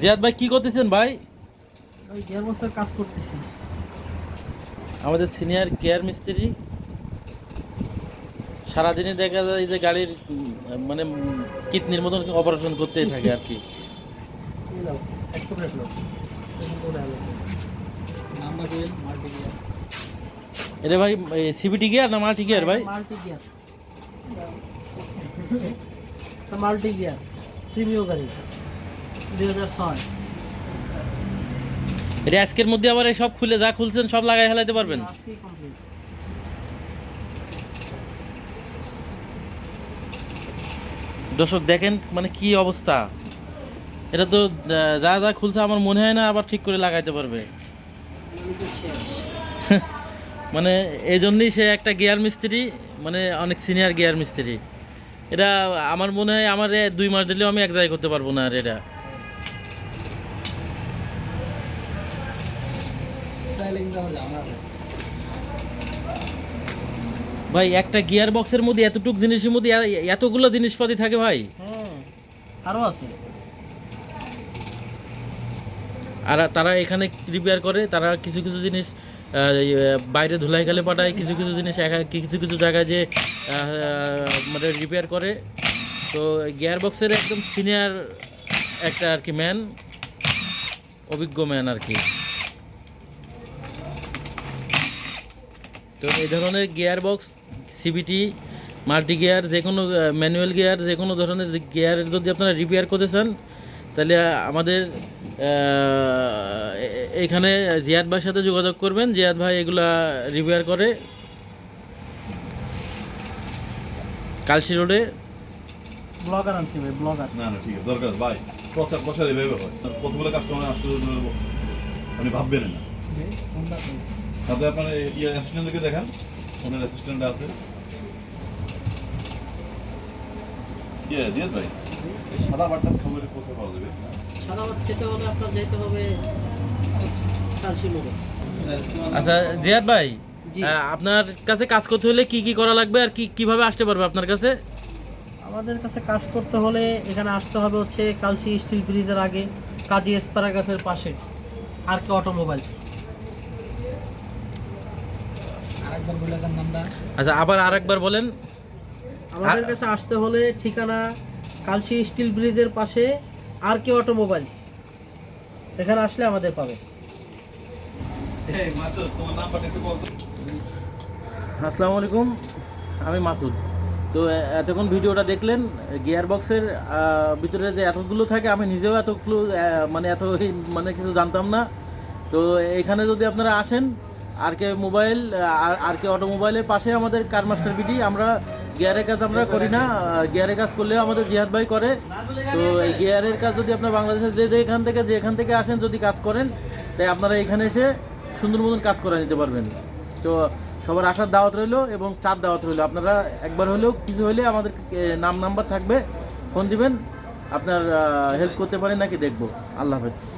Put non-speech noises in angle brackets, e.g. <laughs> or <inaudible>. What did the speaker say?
জিয়াদ ভাই কি করতেছেন ভাই? ওই কাজ করতেছি। আমাদের সিনিয়র কেয়ার মিস্ত্রি সারাদিনে দেখা যায় যে গাড়ির মানে কিডনির মতন অপারেশন করতেই থাকে আর কি। গিয়ার। এটা ভাই সিবিটি গিয়ার না মাল্টি গিয়ার ভাই? Multi gear. Multi gear premium গাড়ি। দুই হাজার ছয়। এটা আজকের মধ্যে আবার এই সব খুলে যা খুলছেন সব লাগাই হেলাইতে পারবেন? দর্শক দেখেন মানে কি অবস্থা। এটা তো যা যা খুলছে আমার মনে হয় না আবার ঠিক করে লাগাইতে পারবে। <laughs> মানে এই জন্যই সে একটা গিয়ার মিস্ত্রি মানে অনেক সিনিয়র গিয়ার মিস্ত্রি। এটা আমার মনে হয় আমার দুই মাস দিলেও আমি এক জায়গায় করতে পারব না আর এটা তাহলে কিন্তু আমার জানা আছে। ভাই একটা গিয়ার বক্সের মধ্যে এতটুক জিনিসের মধ্যে এতগুলো জিনিসপাতি থাকে ভাই। আরও আছে। আর তারা এখানে রিপেয়ার করে তারা কিছু কিছু জিনিস বাইরে ধুলাই খালে পাঠায় কিছু কিছু জিনিস একা- কিছু কিছু জায়গায় যে মানে রিপেয়ার করে। তো গিয়ার বক্সের একদম সিনিয়র একটা আর কি ম্যান অভিজ্ঞ ম্যান আর কি। তো এই ধরনের gear box CVT multi gear যে কোনো ম্যানুয়াল গিয়ার যে কোনো ধরনের গিয়ার যদি আপনারা রিপেয়ার করতে চান তাহলে আমাদের এখানে জিয়াদ ভাইয়ের সাথে যোগাযোগ করবেন। জিয়াদ ভাই এগুলা রিপেয়ার করে কালসি রোডে। ব্লগার আনছি ভাই ব্লগার না না ঠিক আছে দরকার ভাই। প্রচার প্রচার এভাবে হয়। কতগুলো কাস্টমার আসতে আপনি ভাববেন না। তাতে আপনার ইয়ার অ্যাসিস্ট্যান্টকে দেখান। ওনার অ্যাসিস্ট্যান্ট আছে। ইয়ে জিয়াদ ভাই এই সাদা বাট্টার খবর কোথায় পাওয়া যাবে? সাদা ভাত খেতে হলে আপনার যেতে হবে কালসি আচ্ছা জিয়াদ ভাই আপনার কাছে কাজ করতে হলে কি কি করা লাগবে আর কি কীভাবে আসতে পারবে আপনার কাছে? আমাদের কাছে কাজ করতে হলে এখানে আসতে হবে হচ্ছে কালসি স্টিল ব্রিজের আগে কাজী এসপারাগাসের পাশে আর কে অটোমোবাইলস। আচ্ছা আবার আরেকবার বলেন। আমাদের আর- কাছে আসতে হলে ঠিকানা কালসি স্টিল ব্রিজের পাশে আর কে অটোমোবাইলস। এখানে আসলে আমাদের পাবে। এই মাসুদ তোমার নাম্বারটা একটু বল তো আসসালামু আলাইকুম আমি মাসুদ। তো এতক্ষণ ভিডিওটা দেখলেন গিয়ার বক্সের ভিতরে যে এতগুলো থাকে আমি নিজেও এতগুলো মানে এত মানে কিছু জানতাম না। তো এখানে যদি আপনারা আসেন আর কে মোবাইল আর কে অটোমোবাইলের পাশে আমাদের কার মাস্টার বিডি, আমরা গিয়ারের কাজ আমরা করি না গিয়ারের কাজ করলেও আমাদের জিহাদ ভাই করে। তো এই গিয়ারের কাজ যদি আপনার বাংলাদেশে যে যে এখান থেকে, যে এখান থেকে আসেন, যদি কাজ করেন, তাই আপনারা এখানে এসে সুন্দর মতন কাজ করে নিতে পারবেন। তো সবার আসার দাওয়াত রইল এবং চার দাওয়াত রইল। আপনারা একবার হলেও, কিছু হলে আমাদের নাম, নাম্বার থাকবে, ফোন দিবেন, আপনার হেল্প করতে পারেন নাকি দেখব। আল্লাহ হাফেজ।